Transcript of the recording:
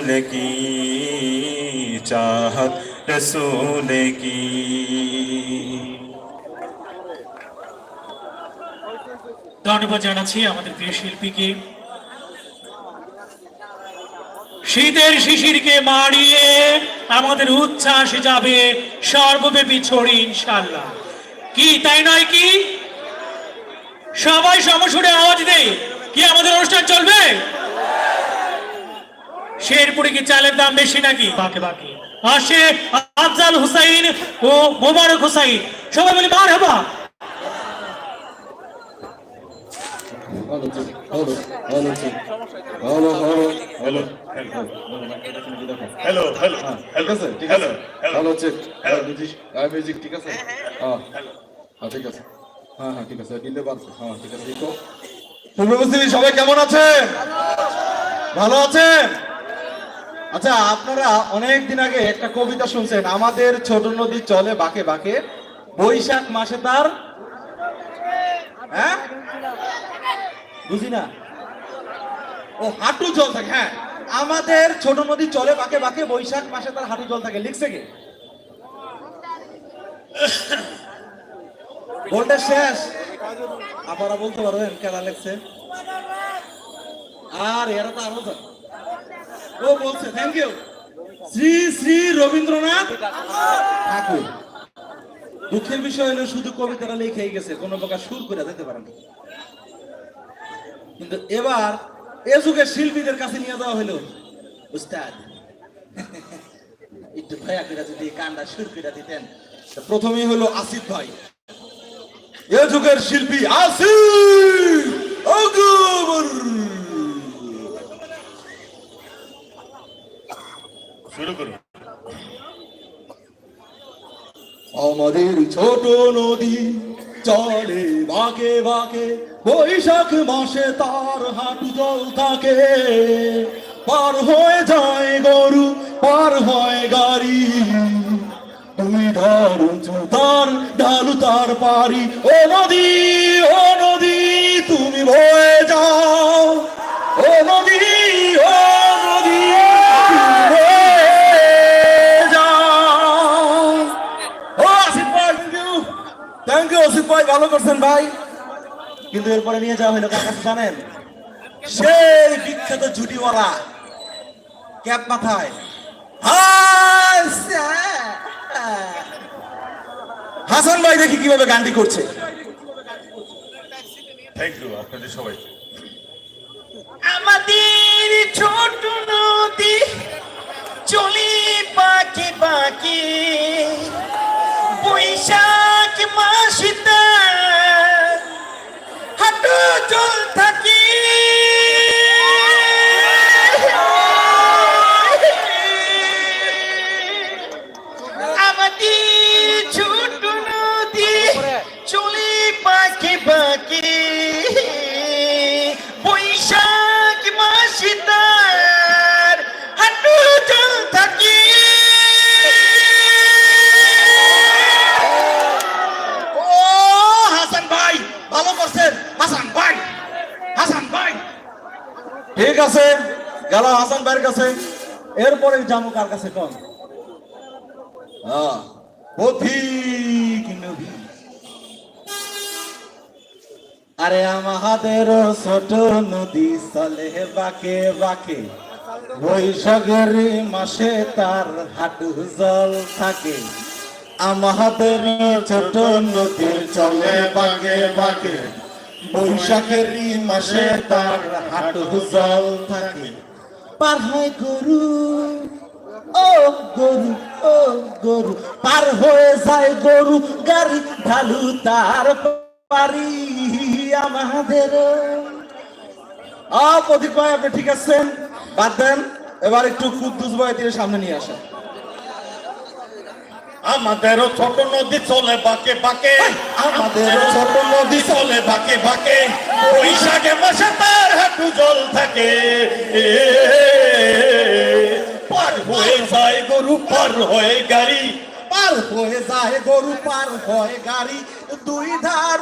रसूल की चाहत रसूल की ধন্যবাদ জানাচ্ছি আমাদের প্রিয় শিল্পীকে শীতের শিশিরকে মারিয়ে আমাদের উচ্ছ্বাস যাবে সর্বব্যাপী ছড়ি ইনশাল্লাহ কি তাই নয় কি সবাই সমসুরে আওয়াজ দেই কি আমাদের অনুষ্ঠান চলবে কুড়ি কি চালের দাম বেশি নাকি? আসে আফজাল হুসাইন ও মোবারক হুসাইন। সবাই বলি মার হবা হ্যাঁ, হ্যাঁ। সবাই কেমন আছে। ভালো আছে আচ্ছা আপনারা অনেক দিন আগে একটা কবিতা শুনছেন, আমাদের ছোট নদী চলে বাঁকে বাঁকে, বৈশাখ মাসে তার হ্যাঁ? বুঝি না? ও, হাঁটু জল থাকে হ্যাঁ। আমাদের ছোট নদী চলে বাঁকে বাঁকে, বৈশাখ মাসে তার হাঁটু জল থাকে। লিখছে কি? বলটা শেষ। আপনারা বলতে পারবেন কেনা লিখছে? আর এরা তো আরও। ও বলছে থ্যাংক ইউ শ্রী শ্রী রবীন্দ্রনাথ ঠাকুর। দুঃখের বিষয় হলো, শুধু কবিতাটা লিখেই গেছে, কোনো প্রকার সুর করে যেতে পারে না কিন্তু এবার এ যুগের শিল্পীদের কাছে নিয়ে যাওয়া হলো, উস্তাদ, একটু যদি কান্ডা সুর দিতেন প্রথমেই হলো আসিফ ভাই। এ যুগের শিল্পী আসিফ আকবর শুরু করুন। আমাদের ছোট নদী চলে বাঁকে বাঁকে, বৈশাখ মাসে তার হাঁটু জল থাকে। পার হয়ে যায় গরু, পার হয় গাড়ি। তুমি ধর তার ঢালু তার পারি। ও নদী ও নদী, তুমি ভয়ে যাও। থ্যাংক ইউ আসিফ ভাই ভালো করছেন ভাই। কিন্তু এরপরে নিয়ে যাওয়া কার কাছে জানেন? সেই বিখ্যাত জুটিওয়ালা ক্যাপ মাথায়। হাসান ভাই দেখি কীভাবে গানটি করছে। থ্যাংক ইউ আপনাদের সবাইকে। আমাদের ছোট নদী চলি বাকি বাকি জল থাকি। আমাদের ছোট নদী চলি পাখি বাকি। ঠিক আছে, গেল হাসান ভাইয়ের কাছে। এরপরে জামু কার কাছে হ্যাঁ পথিক নবী। আরে আমাদের ছোট নদী চলে বাকে বাকে, বৈশাখের মাসে তার হাঁটু জল থাকে। আমাদের ছোট নদী চলে বাকে বাকে বৈশাখের মাসে তার হাঁটু জল থাকে। পার হয় গরু, ও গরু ও গরু, পার হয়ে যায় গরু, গাড়ি ঢালু তার পারি আমাদের। ভাই, আপনি ঠিক আছেন? বাদ দেন, এবার একটু কুদ্দুস ভাই দিয়ে সামনে নিয়ে আসেন। আমাদেরও ছোট নদী চলে বাকে বাকে। আমাদের ছোট নদী চলে বাকে বাকে। বৈশাখে মাসে তার হাঁটু জল থাকে। পার হয়ে যায় গরু পার হয়ে গাড়ি। পার হয়ে যায় গরু পার হয়ে গাড়ি। দুই ধার